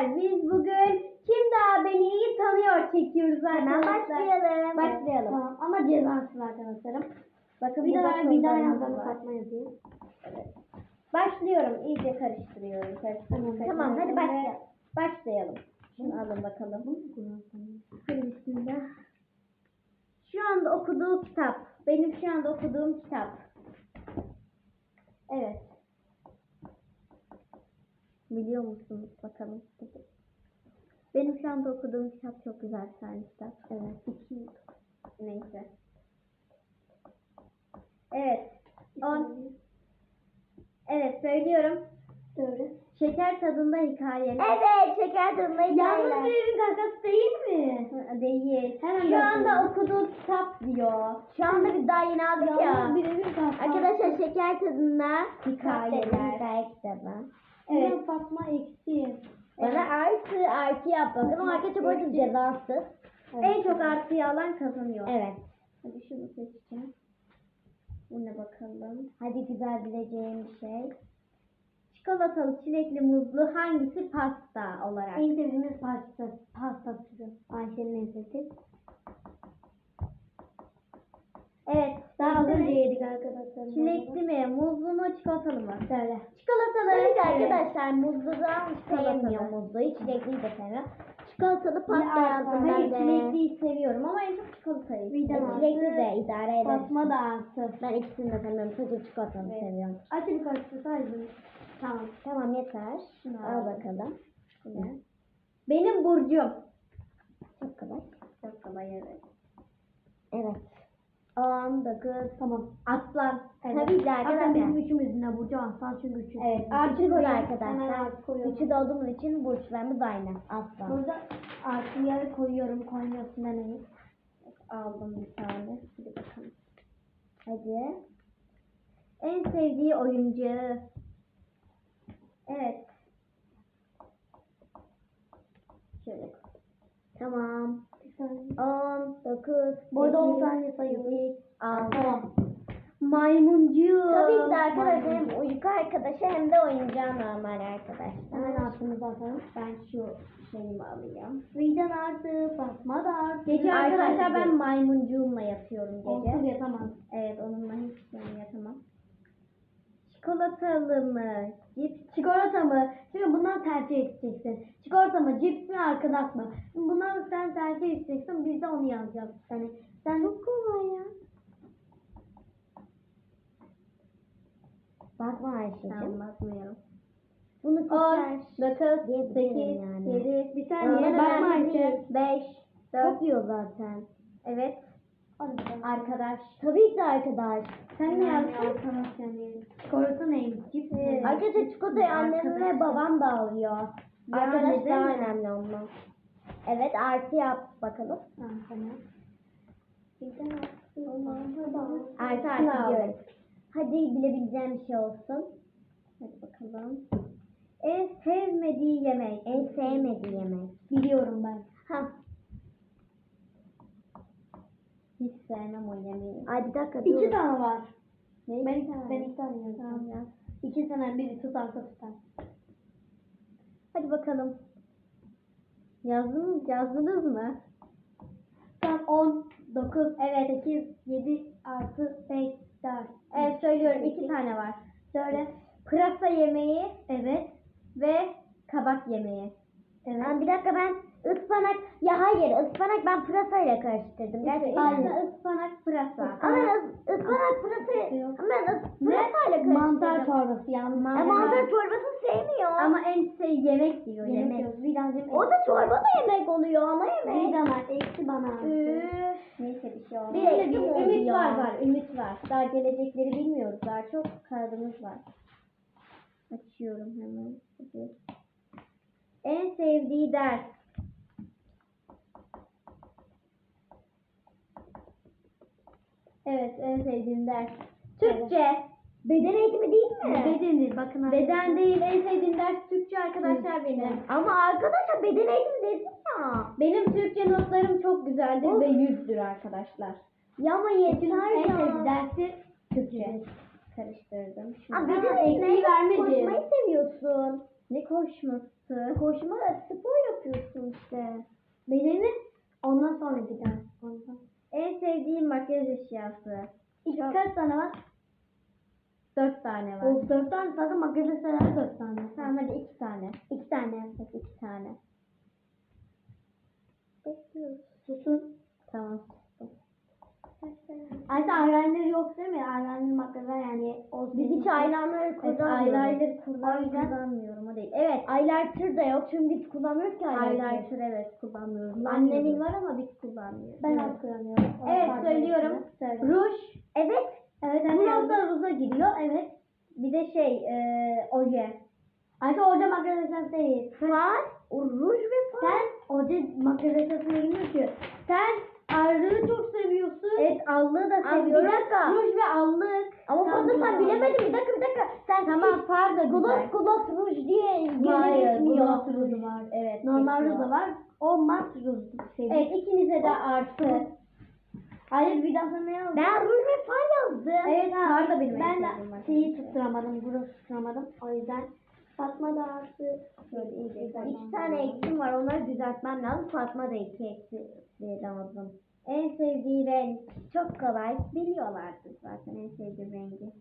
arkadaşlar biz bugün Kim Daha Beni İyi Tanıyor çekiyoruz Hemen arkadaşlar. başlayalım. Başlayalım. Tamam ama cezasız arkadaşlarım. Bakın Bir daha bir daha var. Fatma yazayım. Başlıyorum. İyice karıştırıyorum. Karıştırıyorum. Tamam, tamam, hadi başla. Başlayalım. Şunu alın bakalım. Hadi bismillah. Şu anda okuduğu kitap. Benim şu anda okuduğum kitap. Evet. Biliyor musunuz bakalım. Benim şu anda okuduğum kitap çok güzel bir kitap. Evet. İki. Neyse. Evet. On. Evet söylüyorum. Söyle. Şeker tadında hikayeler. Evet şeker tadında Yalnız bir evin kakası değil mi? Hı, Değil. Hemen Şu anda okuduğu kitap diyor. Şu anda bir daha yeni aldık ya. Yalnız bir evin kakası. Arkadaşlar şeker tadında Hikayeler. Hikaye kitabı. Evet. Evet. Fatma eksi. Bana artı artı yap bakın. O arkadaşlar bu arada cezası. En çok artıyı alan kazanıyor. Evet. Hadi şunu seçeceğim. Bu ne bakalım. Hadi güzel bileceğim bir şey. Çikolatalı, çilekli, muzlu hangisi pasta olarak? En sevdiğimiz pasta, pasta türü. Ayşe'nin en sevdiği. Evet. Daha az çilekli önce yedik arkadaşlar. Çilekli mi, muzlu mu, çikolatalı mı? Söyle. Çikolatalı. Evet. arkadaşlar muzludan sevmiyor Çikolatalı. muzluyu. Çilekliyi de sevmiyor. Çikolatalı pasta Ya, yazdım Hayır, ben de. çilekliyi seviyorum ama en çok çikolatayı. Seviyorum. çilekli de idare eder. Fatma da artı. Ben ikisini de sevmiyorum. Sadece çikolatalı Evet. seviyorum. Aç bir karıştırsaydın. Tamam. Tamam yeter. Şunu Al al. bakalım. Bu ne? Benim burcum. Çok kolay. Çok kolay evet. Evet. Aslan da kız. Tamam. Aslan. Evet. Tabii ki arkadaşlar. Aslan bizim üçümüzün de Burcu Aslan çünkü üçü. Evet. Artık öyle arkadaşlar. Üçü de olduğumuz için burçlarımız aynı. Aslan. Burada artıya koyuyorum koymuyorsun deneyi. Aldım bir tane. Hadi bakalım. Hadi. En sevdiği oyuncu. Evet. Şöyle. Tamam. 10, 9, 8, 7, 6, 5, Aa, tamam. Maymuncu. Tabii ki de arkadaşlar hem uyku arkadaşı hem de oyuncağı normal arkadaş. Hemen altımıza atalım. Ben şu şeyimi alayım. Vicdan artı, basma da artı. Gece arkadaşlar ben maymuncuğumla yatıyorum gece. Onsuz yatamam. Evet onunla hiç ben yatamam. Çikolatalı mı? Cips. Çikolata mı? Şimdi bundan tercih edeceksin. Çikolata mı? Cips mi? Arkadaş mı? Bundan sen tercih edeceksin. Biz de onu yazacağız. Yani sen... Çok kolay ya. Bakma Ayşe'cim. Tamam bakmıyorum. Bunu 10, seçer. 9, Diyebilirim 8, yani. 7, bir saniye. bakma Ayşe. Ayşe. 5, 4, Çok diyor zaten. evet. Arkadaş. Tabii ki arkadaş. Sen ne yani. Çikolata neymiş? Cips mi? Arkadaşlar çikolatayı annem ve babam da alıyor. Arkadaş daha önemli ondan. Evet artı yap bakalım. Tamam. Artı Şunu artı al. diyorum. Hadi bilebileceğim bir şey olsun. Hadi bakalım. En sevmediği yemek. En sevmediği yemek. Biliyorum ben. Ha. Hiç sevmem o yemeği. Ay bir dakika dur. İki tane var. Ne? Ben, İki tane. ben iki tane yazdım. Tamam ya. İki tane biri tutarsa tutar. Hadi bakalım. Yazdınız, yazdınız mı? Tam 10, 9, evet 8, 7, artı 5, 4. Evet söylüyorum iki tane var. Söyle. Pırasa yemeği, evet. Ve kabak yemeği. Evet. Aa, bir dakika ben ıspanak ya hayır ıspanak ben pırasayla karıştırdım. Gerçekten. Hayır. ıspanak, pırasa. Ama ben ıs- ıspanak pırasayı ama ben ıs- pırasayla karıştırdım. Mantar çorbası yalnız. Ya mantar çorbasını sevmiyor. Ama en şey yemek diyor Yemek yemek. yok. Vidancım o da çorba da yemek oluyor ana yemek. Vidalar eksi bana. Üf. Neyse bir şey olmaz. Bir Bir eksi ümit oluyor. var var ümit var. Daha gelecekleri bilmiyoruz. Daha çok kağıdımız var. Açıyorum hemen. Hadi. En sevdiği ders. Evet en sevdiğim ders. Türkçe. Beden eğitimi değil mi? Bedeni bakın. Beden değil en sevdiğim ders Türkçe arkadaşlar benim. Ama arkadaşlar beden eğitimi dedin ya. Benim Türkçe notlarım çok güzeldir ve yüzdür arkadaşlar. Ya ama yeter en sevdiğim ya. dersi Türkçe. Karıştırdım. Şimdi Aa, Aa, beden eksiği eğitimi vermedim. Koşmayı seviyorsun. Ne koşması? Koşma spor yapıyorsun işte. Bedeni ondan sonra gider. Ondan. En sevdiğim makyaj eşyası. İlk Çok- kaç tane var? Dört tane var. O dört tane zaten makyaj eşyaları dört tane. Tamam hadi iki tane. İki tane. Hadi iki tane. Bekliyoruz. Susun. Tamam. Ayrıca eyeliner yok değil mi? Eyeliner makyajlar yani. O Biz hiç eyeliner kullanmıyoruz. eyeliner kullan, O yüzden- kullanmıyorum o değil. Evet. Eyeliner da yok çünkü biz kullanmıyoruz ki eyeliner. Eyeliner evet kullanmıyoruz. Kullanmıyoruz. Annemin var ama biz kullanmıyoruz. Ben evet. kullanıyorum. Evet fark söylüyorum. Söyle. Ruj. Evet. Evet anne Biraz da ruza giriyor. Evet. Bir de şey e, oje. Ayrıca orada makyaj eşyası değil. Far. Ruj ve far. Sen orada makyaj girmiyor ki. Sen allığı çok seviyorsun. Evet allığı da Ama bir seviyorum. dakika. Ruj ve allık. Ama Tamam, fazla sen bilemedin. Bir dakika bir dakika. Sen Tamam far da gloss gloss ruj diye geçmiyor. gloss ruju var. Evet. Normal ruj da var. O mat ruj seviyor. Evet ikinize de artı. Hayır bir daha ne yazdın? Ben ruj ve far yazdım. Evet, far da benim en Ben de şeyi tutturamadım. Burası tutturamadım. O yüzden Fatma da artı. Şöyle iyice İki tane eksim var. Onları düzeltmem lazım. Fatma da iki eksi lazım. En sevdiği renk. Çok kolay. Biliyorlardır zaten en sevdiği rengi.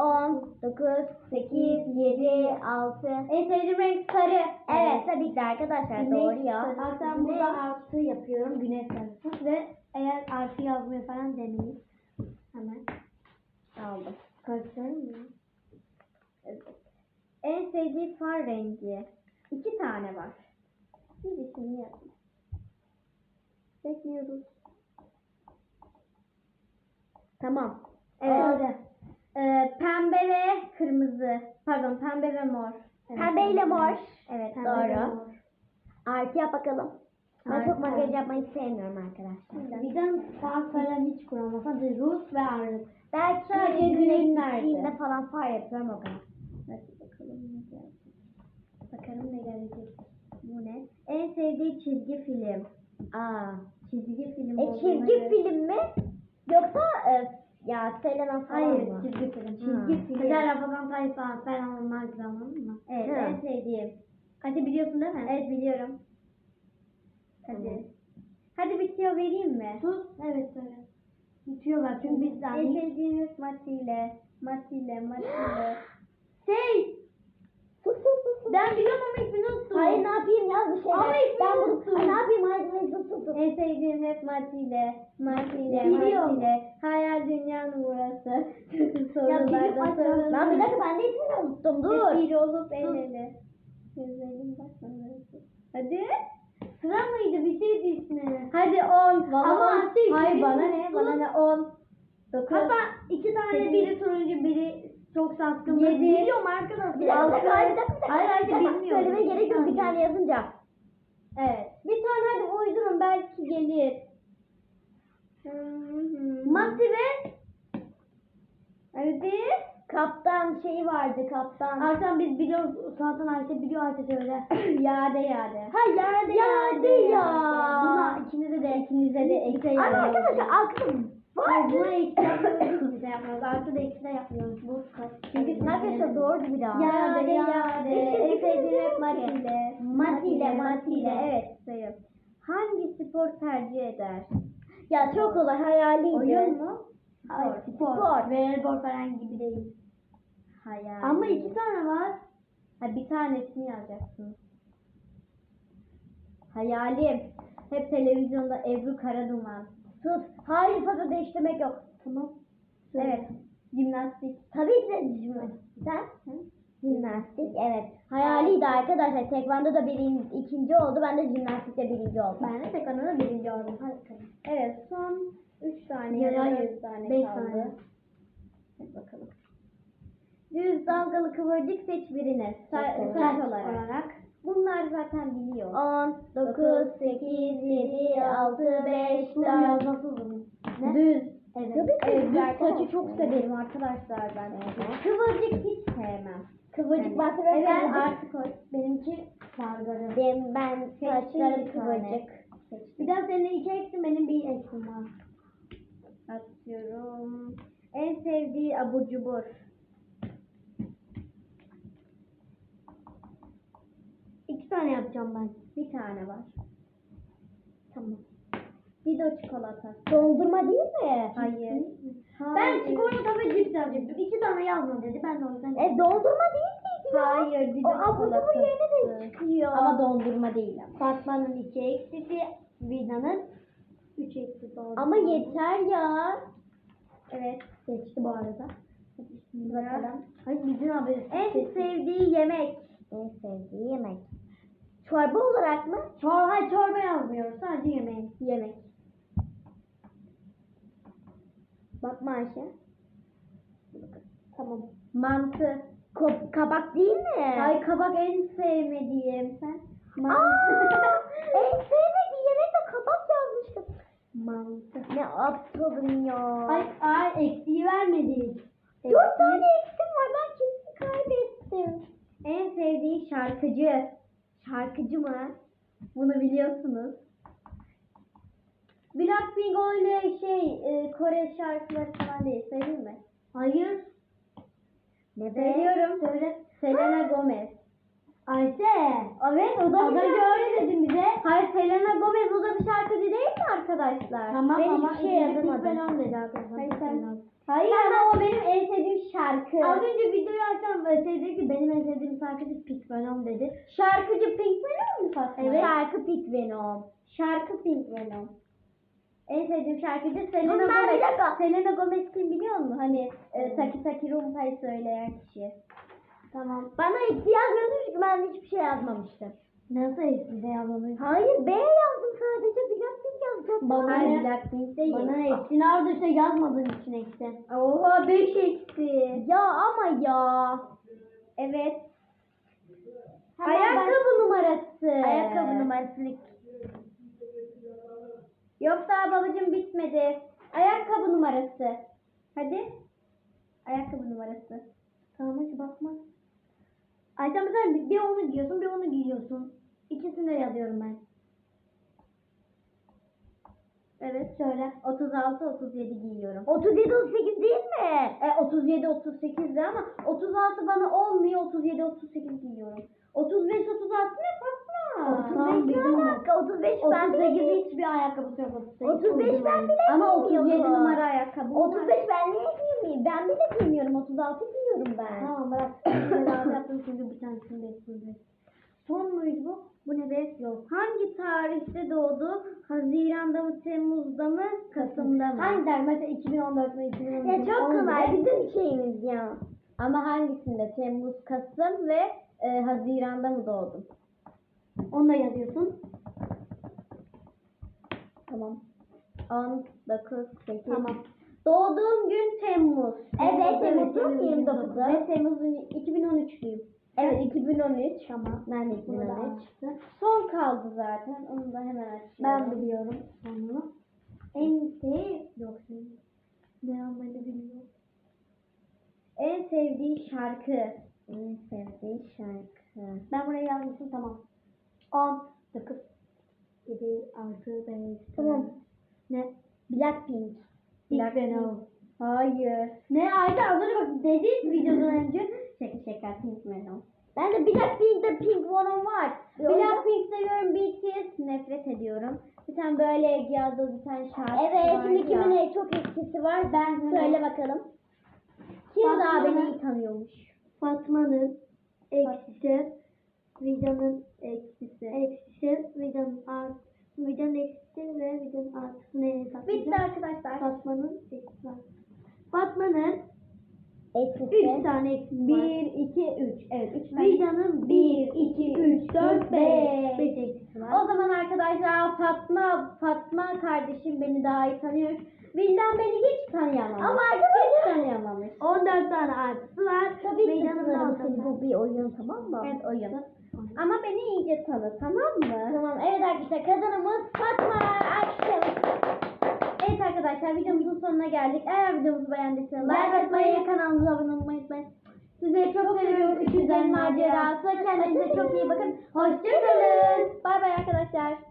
10, 9, 8, 7, 6. En sevdiğim renk sarı. Evet tabii ki de arkadaşlar Güneş doğru ya. Güneş- burada artı yapıyorum. Güneş sarısı. Ve eğer artı yazmıyor falan demeyin. Hemen Aldım. karıştırayım mı? Evet. En sevdiği far rengi. İki tane var. Birisini yapayım. Bekliyoruz. Tamam. Evet. Öyle. Ee, pembe ve kırmızı. Pardon pembe ve mor. Evet, Pembe ile mor. Evet Pembe doğru. mor. Artı yap bakalım. Ben Artı. çok makyaj yapmayı sevmiyorum arkadaşlar. Bizden far falan hiç kuramaz. Hadi Rus ve ağırlık. Belki Sadece güneş düğünlerde. gittiğinde falan far yapıyorum o kadar. Hadi bakalım ne gelecek. Bakalım ne gelecek. Bu ne? En sevdiği çizgi film. Aa. Çizgi film E olduğuna çizgi göre- film mi? Yoksa e, ya Selena falan Hayır mı? çizgi film. Çizgi film. Güzel Rafadan Tayfa falan onlar güzel anladın mı? Evet Ha. en sevdiğim. Hadi biliyorsun değil mi? Evet biliyorum. Hadi. Tamam. Hadi bitiyor vereyim mi? Sus. Evet söyle. Bitiyorlar çünkü biz En zaten. sevdiğimiz Matile. Matile, Matile. şey! Sus sus sus. Ben biliyorum ama ismini unuttum. Hayır ne yapayım yaz bir şeyler. Ama ismini ben unuttum. Ne yapayım hayır sus sus. En sevdiğim hep. Matile, Biliyorum. Matile. Hayal dünyanın burası. Bütün Ya sorularda bizim sorun. açalım. Ben bir dakika ben de ismini unuttum dur. Bir olup el ele. Gözlerim bakmaları. Hadi. Sıra mıydı? Bitirdi ismi. Hadi 10. Ama Hayır biri bana ne? Bana ne? 10. 9. Hatta iki tane biri turuncu biri çok saskın. Yedi. Biliyorum arkadaşlar. Bir dakika, bir dakika, Hayır bir dakika. Hayır, hayır, bilmiyorum. Söylemeye gerek yok bir tane yazınca. Evet. Bir tane hadi uydurun belki gelir. Mati ve Hadi. kaptan şeyi vardı kaptan. Arkan biz biliyoruz. Zaten Ayşe biliyor Ayşe söyle. yade yade. Ha yade yade ya. Buna ikinize de ikinize de Ama yade. arkadaşlar aklım Hayır var. buna ekse yapmıyoruz. Biz de yapmıyoruz. Artı da ikisi de yapmıyoruz. Bu kaç. Çünkü arkadaşlar doğru bir daha. Yade yade. Sevdiğim hep Mati. Matile. Matile, Matile. Evet sayıyorum. Hangi spor tercih eder? Ya çok kolay hayaliydi. Oyun mu? Hayır, Spor. spor. Spor. Voleybol falan gibi değil. Hayal. Ama iki tane var. Ha, bir tanesini yazacaksın. Hayalim. Hep televizyonda Ebru Karaduman. Sus. Hayır fazla değiştirmek yok. Tamam. Evet. Jimnastik. Tabii ki de jimnastik. Sen? Jimnastik evet. Hayaliydi arkadaşlar. Tekvando da birinci, ikinci oldu. Ben de jimnastikte birinci oldum. Ben de tekvanda birinci oldum. Bakalım. Evet son üç tane Ya da hayır, dört tane beş kaldı. tane. Hadi bakalım. Düz dalgalı kıvırcık seç birini. Saç kolay. olarak. Bunlar zaten biliyor. 10, 9, 8, 7, 6, 5, 4. yazması uzun. Ne? Düz. Evet. Evet, Evet, düz saçı çok severim arkadaşlar ben. Kıvırcık hiç sevmem. Kıvırcık Yani- bastı Evet artık o. Benimki sargarı. Benim, ben saçlarım kıvırcık. Bir daha senin iki eksin benim bir eksim var. Atıyorum. En sevdiği abur cubur. Yapacağım ben. Bir tane var. Tamam. Dido çikolata. Dondurma değil mi? Hayır. Hayır. Ben çikolata ve cips yapacaktım. İki tane yazma dedi. Ben de o yüzden. E dondurma değil miydi ya? Hayır, Dido O cubur çikolatası. yerine de çıkıyor. Ama dondurma değil ama. Fatma'nın iki eksisi, Vida'nın üç eksisi oldu. Ama yeter ya. Evet. Geçti bu arada. Bakalım. Hayır bizim haberi. En sevdiği yemek. En sevdiği yemek. Çorba olarak mı? Çor hayır çorba yazmıyor. Sadece yemeği. Yemek. Bakma Ayşe. Tamam. Mantı. Ko- kabak değil mi? Ay kabak en sevmediğim. Sen? Aa, en sevmediği yemek de kabak yazmıştım. Mantı. Ne aptalım ya. Ay ay eksiği vermedik. Dört tane eksim var. Ben kesin kaybettim. En sevdiği şarkıcı. Şarkıcı mı? Bunu biliyorsunuz. Blackpink öyle şey e, Kore şarkıları falan değil. Söyleyeyim mi? Hayır. Ne? Söylüyorum. Söyle. Selena Gomez. Ayşe. Evet o da Az önce öyle dedim bize. Hayır Selena Gomez o da bir şarkıcı değil mi arkadaşlar? Tamam ben ama hiçbir şey ikinci yazamadım. Ben dedi arkadaşlar. Hayır, sen- Hayır ama o benim en sevdiğim şarkı. Az önce videoyu açsam böyle şey dedi ki benim en sevdiğim şarkıcı Pink Venom dedi. Şarkıcı Pink Venom mu Fatma? Evet. Şarkı Pink Venom. Şarkı Pink Venom. En sevdiğim şarkıcı Selena Bunlar Gomez. dakika. Selena Gomez kim biliyor musun? Hani e, Taki Taki Rumpa'yı söyleyen kişi. Tamam. Bana eksi yazmıyorsun çünkü ben hiçbir şey yazmamıştım. Nasıl eski de yazmamış? Hayır B yazdım sadece Blackpink yazacaktım. Bana Hayır? Blackpink değil. Bana eksi nerede işte yazmadığın için eksi. Oha 5 eksi. Ya ama ya. Evet. Hemen Ayakkabı numarası. Ayakkabı numarası. Yok daha babacığım bitmedi. Ayakkabı numarası. Hadi. Ayakkabı numarası. Tamam hadi bakma. Ayşe mesela bir onu giyiyorsun bir onu giyiyorsun. İkisini de yazıyorum ben. Evet söyle. 36 37 giyiyorum. 37 38 değil mi? E 37 38 de ama 36 bana olmuyor 37 38 giyiyorum. 35 36 ne Fatma? 35 ne alaka? 35 ben bile 38 giy- hiçbir ayakkabısı yok. 35 ben bile Ama 37 giymiyordum. numara ayakkabı. 35 ben niye giymeyeyim? Ben bile giymiyorum. 36 giyiyorum ben. Tamam bırak. Telafi yaptım çünkü bir tanesini değiştirdim. Son muydu bu? Bu ne be? Yok. Hangi tarihte doğdu? Haziran'da mı, Temmuz'da mı, Kasım'da mı? Hangi tarih? Mesela 2014 mü, 2013 Ya çok kolay. Bizim şeyimiz ya. Ama hangisinde? Temmuz, Kasım ve e, Haziran'da mı doğdun? Onu da yazıyorsun. Tamam. 10, 9, 8. Tamam. Doğduğum gün Temmuz. Evet, Temmuz'un 29'u. Ve Temmuz'un 2013'lüyüm. Evet 2013. Tamam. Ben de Bunu da 2013. açtım. Son kaldı zaten. Onu da hemen açıyorum. Ben biliyorum. Onu. En sev... Yok. Ne anlamı bilmiyorum. En sevdiği şarkı. En sevdiği şarkı. Ben buraya yazmışım tamam. 10, 9, 7, 6, 5, Tamam. Ne? Blackpink. Black Venom. Hayır. Ne Ayda az önce bak dedi videodan önce. Şaka şaka Pink Venom. Ben de Blackpink'te Pink Venom var. Blackpink seviyorum, BTS nefret ediyorum. Bir tane böyle yazdığı bir tane şarkı Evet var şimdi ya. kimin en çok etkisi var? Ben Söyle bakalım. Kim daha beni ben- iyi tanıyormuş? Fatma'nın eksisi, Vida'nın eksisi. Eksisi, Vida'nın artı. Vida'nın eksisi ve Vida'nın artısı ne hesaplayacağım? Bitti arkadaşlar. Fatma'nın eksisi var. Fatma'nın Eksisi. 3 tane var. 1, 2, 3. Evet 3 tane. Vida'nın 1, 2, 3, 4, 5. 5 eksisi var. O zaman arkadaşlar Fatma Fatma kardeşim beni daha iyi tanıyor. Vildan beni hiç tanıyamamış. Ama hiç arkadaşlar- tanıyamamış. 14 tane artısı var. Tabii ki var. Bu bir oyun tamam mı? Evet oyun. Ama beni iyice tanı tamam mı? Tamam evet arkadaşlar kazanımız Fatma. Alkışlayalım. Evet arkadaşlar videomuzun sonuna geldik. Eğer videomuzu beğendiyseniz Like atmayı, kanalımıza abone olmayı unutmayın. Sizleri çok seviyoruz. Üçüzden macerası. Kendinize çok iyi bakın. Hoşçakalın. Bay bay arkadaşlar.